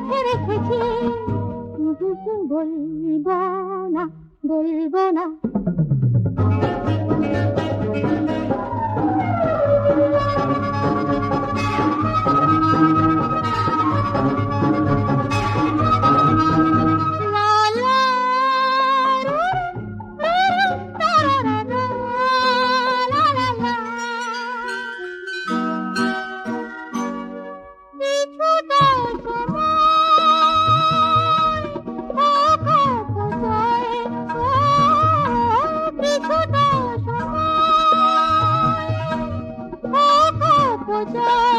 লিখে রেখেছি বলব না বলব না। die.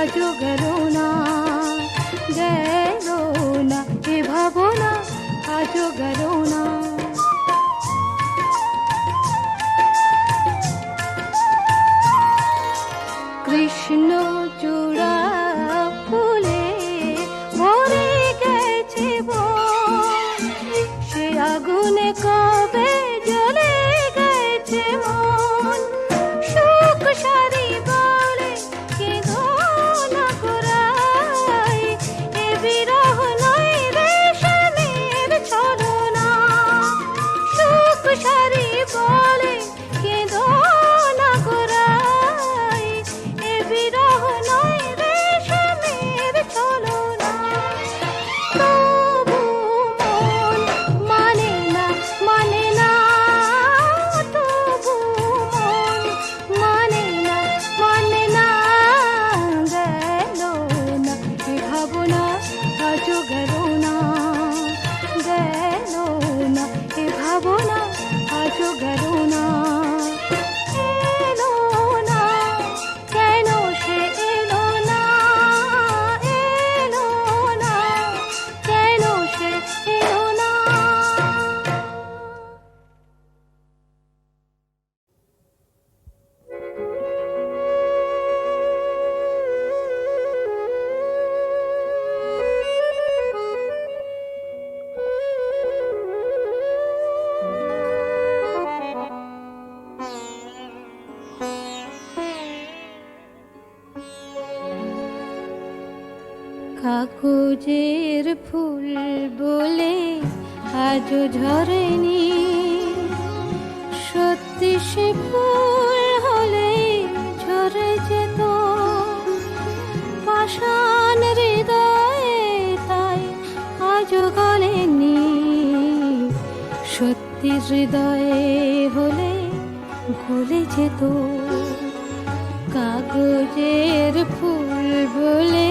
আজও গেল না না এ ভাবনা আজও গেল না। কাগজের ফুল বলে আজও ঝরেনি। সত্যি সে ফুল হলে ঝরে যেত। পাষাণ হৃদয়ে তাই আজও গলেনি। সত্যি হৃদয়ে হলে গলে যেত। কাগজের ফুল বলে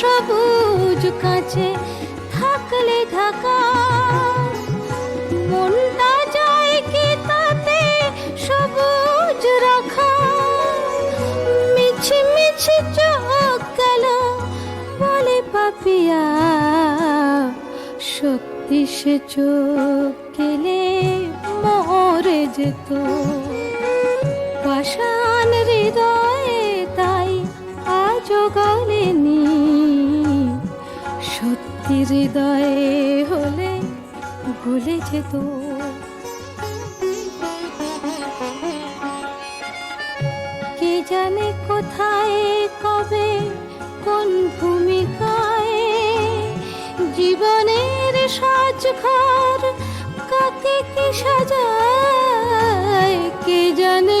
সবুজ কাছে থাকলে থাকা মনটা যায় কি তাতে সবুজ রাখা। মিছি মিছি চোখ গেল বলে পাপিয়া। সত্যি সে চোখ গেলে মরে যেত। হৃদয়ে হলে ভুলে যেত কে জানে কোথায়, কবে, কোন ভূমিকায় জীবনের সাজ ঘর কাকে কি সাজায়? কে জানে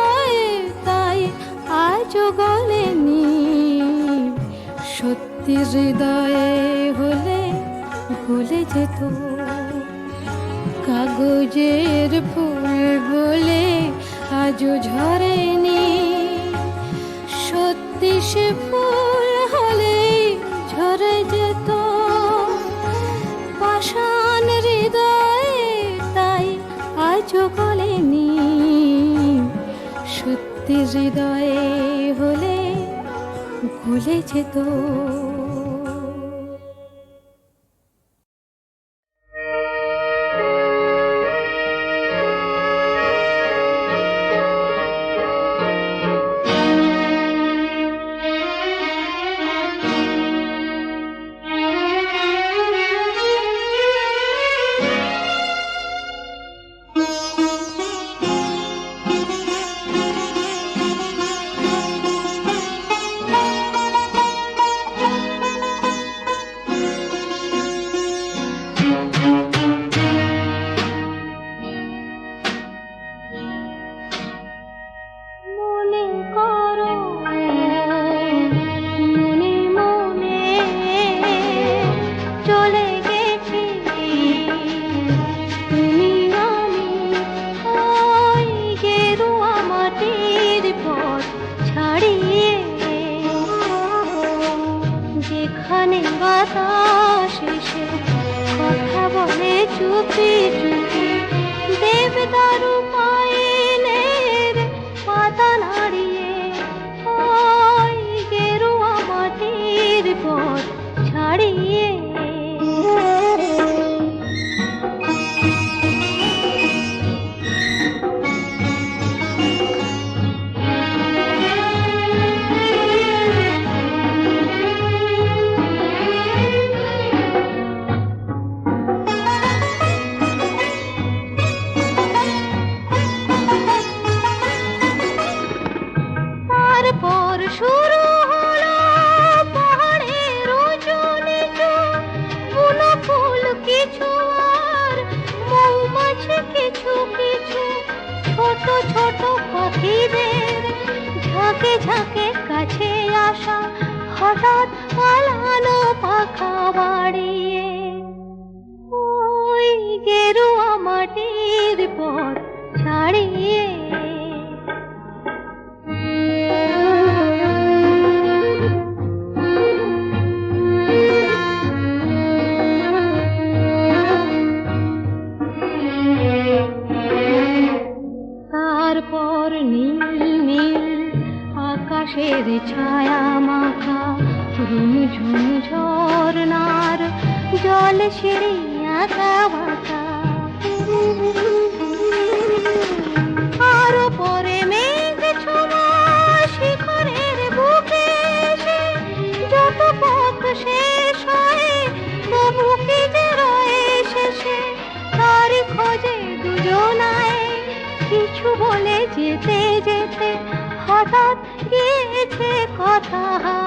সত্যি হৃদয়ে হলে, ভুলে যেত। কাগজের ফুল বলে আজও ঝরেনি। সত্যি সে ফুল হলে ঝরে যেত। পাষাণ হৃদয়ে তাই আজও গলেনি সত্যি হৃদয়ে হলে ভুলে যেত। বাতাস কথা বলে চুপি চুপি দেবদারু 哈哈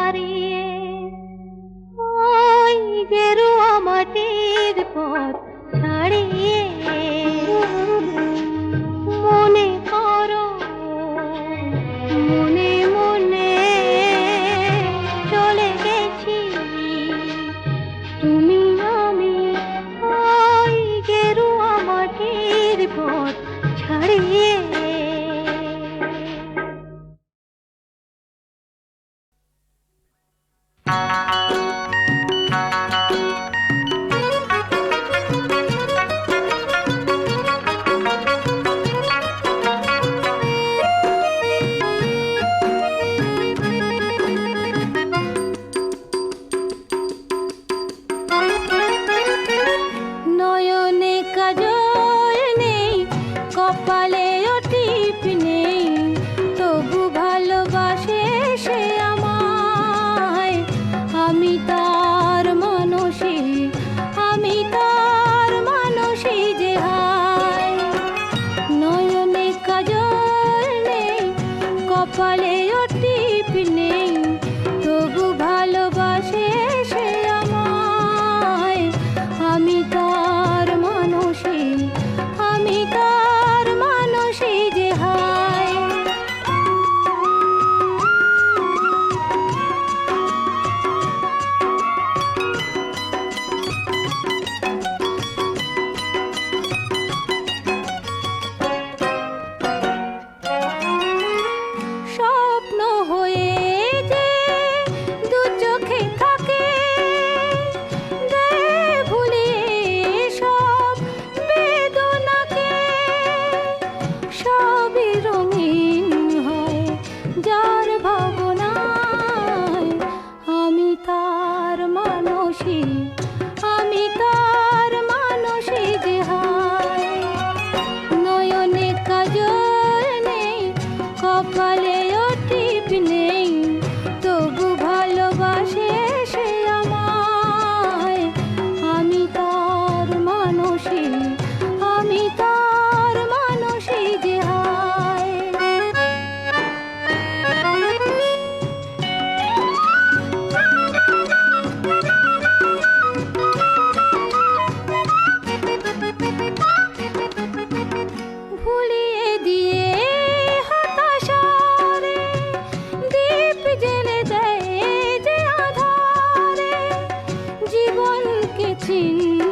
చిన్న